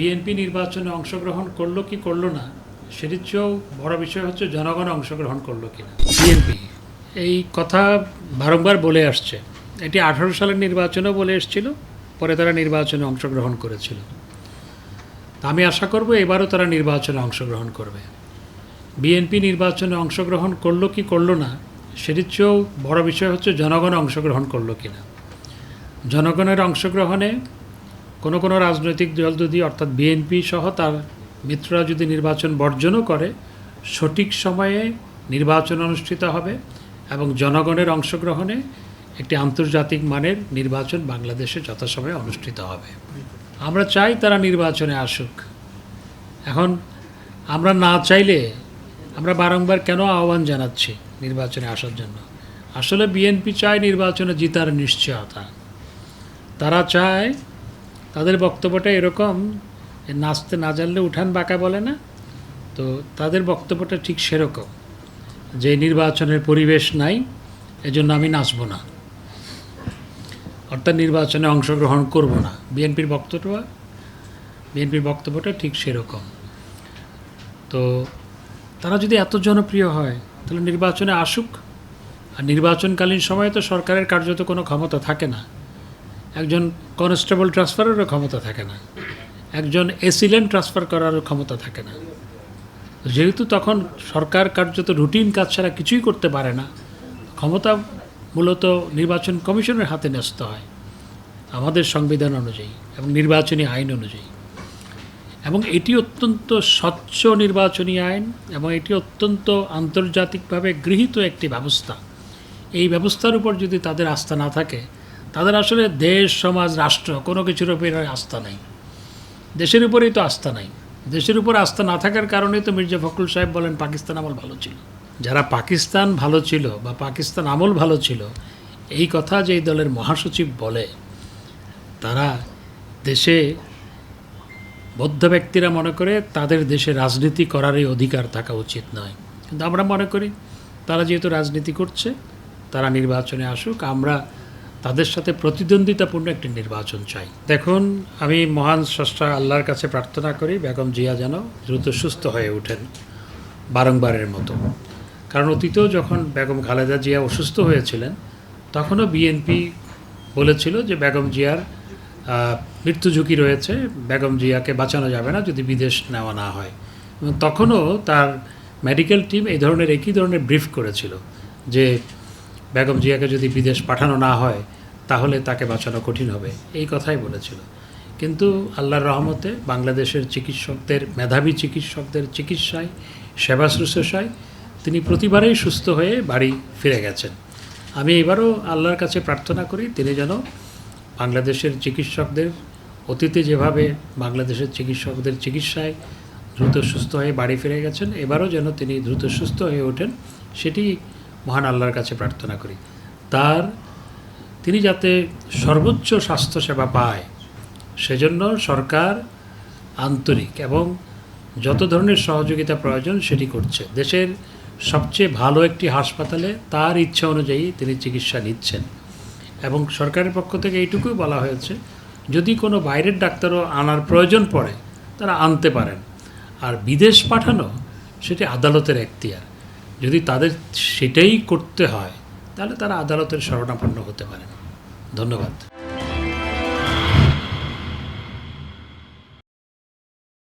BNP নির্বাচনে অংশগ্রহণ করল কি করল না, সেটির চেয়েও বড় বিষয় হচ্ছে জনগণ অংশগ্রহণ করল কি না বিএনপি, এই কথা বারংবার বলে আসছে। এটি আঠারো সালের নির্বাচনেও বলে এসেছিল, পরে তারা নির্বাচনে অংশগ্রহণ করেছিল। আমি আশা করব এবারও তারা নির্বাচনে অংশগ্রহণ করবে। বিএনপি নির্বাচনে অংশগ্রহণ করল কি করল না, সেটির চেয়েও বড় বিষয় হচ্ছে জনগণ অংশগ্রহণ করল কি না জনগণের অংশগ্রহণে কোনো কোনো রাজনৈতিক দল যদি, অর্থাৎ বিএনপি সহ তার মিত্ররা যদি নির্বাচন বর্জনও করে, সঠিক সময়ে নির্বাচন অনুষ্ঠিত হবে এবং জনগণের অংশগ্রহণে একটি আন্তর্জাতিক মানের নির্বাচন বাংলাদেশে যথাসময়ে অনুষ্ঠিত হবে। আমরা চাই তারা নির্বাচনে আসুক। এখন আমরা না চাইলে আমরা বারংবার কেন আহ্বান জানাচ্ছি নির্বাচনে আসার জন্য? আসলে বিএনপি চায় নির্বাচনে জিতার নিশ্চয়তা। তারা চায় তাদের বক্তব্যটা এরকম নাচতে না জানলে উঠান বাঁকা বলে না, তো তাদের বক্তব্যটা ঠিক সেরকম, যে নির্বাচনের পরিবেশ নাই, এজন্য আমি নাচব না। অর্থাৎ নির্বাচনে অংশগ্রহণ করব না। বিএনপির বক্তব্যটা বিএনপির বক্তব্যটা ঠিক সেরকম। তো তারা যদি এত জনপ্রিয় হয়, তাহলে নির্বাচনে আসুক। আর নির্বাচনকালীন সময়ে তো সরকারের কার্যত কোনো ক্ষমতা থাকে না। একজন কনস্টেবল ট্রান্সফারেরও ক্ষমতা থাকে না। একজন এসিলেন্ট ট্রান্সফার করারও ক্ষমতা থাকে না। যেহেতু তখন সরকার কার্যত রুটিন কাজ ছাড়া কিছুই করতে পারে না, ক্ষমতা মূলত নির্বাচন কমিশনের হাতে ন্যস্ত হয়, আমাদের সংবিধান অনুযায়ী এবং নির্বাচনী আইন অনুযায়ী। এবং এটি অত্যন্ত স্বচ্ছ নির্বাচনী আইন এবং এটি অত্যন্ত আন্তর্জাতিকভাবে গৃহীত একটি ব্যবস্থা। এই ব্যবস্থার উপর যদি তাদের আস্থা না থাকে তাদের আসলে দেশ, সমাজ, রাষ্ট্র কোনো কিছুর উপরে আস্থা নাই। দেশের উপরেই তো আস্থা নাই। দেশের উপর আস্থা না থাকার কারণেই তো মির্জা ফখরুল সাহেব বলেন, পাকিস্তান আমল ভালো ছিল। যারা পাকিস্তান ভালো ছিল বা পাকিস্তান আমল ভালো ছিল, এই কথা যে এই দলের মহাসচিব বলে, তারা দেশে বৌদ্ধ ব্যক্তিরা মনে করে তাদের দেশে রাজনীতি করারই অধিকার থাকা উচিত নয়। কিন্তু আমরা মনে করি, তারা যেহেতু রাজনীতি করছে, তারা নির্বাচনে আসুক, আমরা তাদের সাথে প্রতিদ্বন্দ্বিতাপূর্ণ একটি নির্বাচন চাই। দেখুন, আমি মহান স্রষ্টা আল্লাহর কাছে প্রার্থনা করি, বেগম জিয়া যেন দ্রুত সুস্থ হয়ে ওঠেন বারংবারের মতো। কারণ অতীতেও যখন বেগম খালেদা জিয়া অসুস্থ হয়েছিলেন, তখনও বিএনপি বলেছিল যে বেগম জিয়ার মৃত্যু ঝুঁকি রয়েছে, বেগম জিয়াকে বাঁচানো যাবে না যদি বিদেশ নেওয়া না হয়। এবং তখনও তার মেডিকেল টিম এই ধরনের, একই ধরনের ব্রিফ করেছিল যে বেগম জিয়াকে যদি বিদেশ পাঠানো না হয়, তাহলে তাকে বাঁচানো কঠিন হবে। এই কথাই বলেছিল। কিন্তু আল্লাহর রহমতে বাংলাদেশের চিকিৎসকদের, মেধাবী চিকিৎসকদের চিকিৎসায় সেবা শুশ্রূষায় তিনি প্রতিবারেই সুস্থ হয়ে বাড়ি ফিরে গেছেন। আমি এবারও আল্লাহর কাছে প্রার্থনা করি, তিনি যেন বাংলাদেশের চিকিৎসকদের, অতীতে যেভাবে বাংলাদেশের চিকিৎসকদের চিকিৎসায় দ্রুত সুস্থ হয়ে বাড়ি ফিরে গেছেন, এবারও যেন তিনি দ্রুত সুস্থ হয়ে ওঠেন, সেটি মহান আল্লাহর কাছে প্রার্থনা করি। তার, তিনি যাতে সর্বোচ্চ স্বাস্থ্যসেবা পায়, সেজন্য সরকার আন্তরিক এবং যত ধরনের সহযোগিতা প্রয়োজন সেটি করছে। দেশের সবচেয়ে ভালো একটি হাসপাতালে তার ইচ্ছা অনুযায়ী তিনি চিকিৎসা নিচ্ছেন এবং সরকারের পক্ষ থেকে এইটুকুই বলা হয়েছে, যদি কোনো বাইরের ডাক্তারও আনার প্রয়োজন পড়ে, তারা আনতে পারেন। আর বিদেশ পাঠানো সেটি আদালতের এখতিয়ার। যদি তাদের সেটাই করতে হয় তাহলে তারা আদালতের শরণাপন্ন হতে পারেন ধন্যবাদ।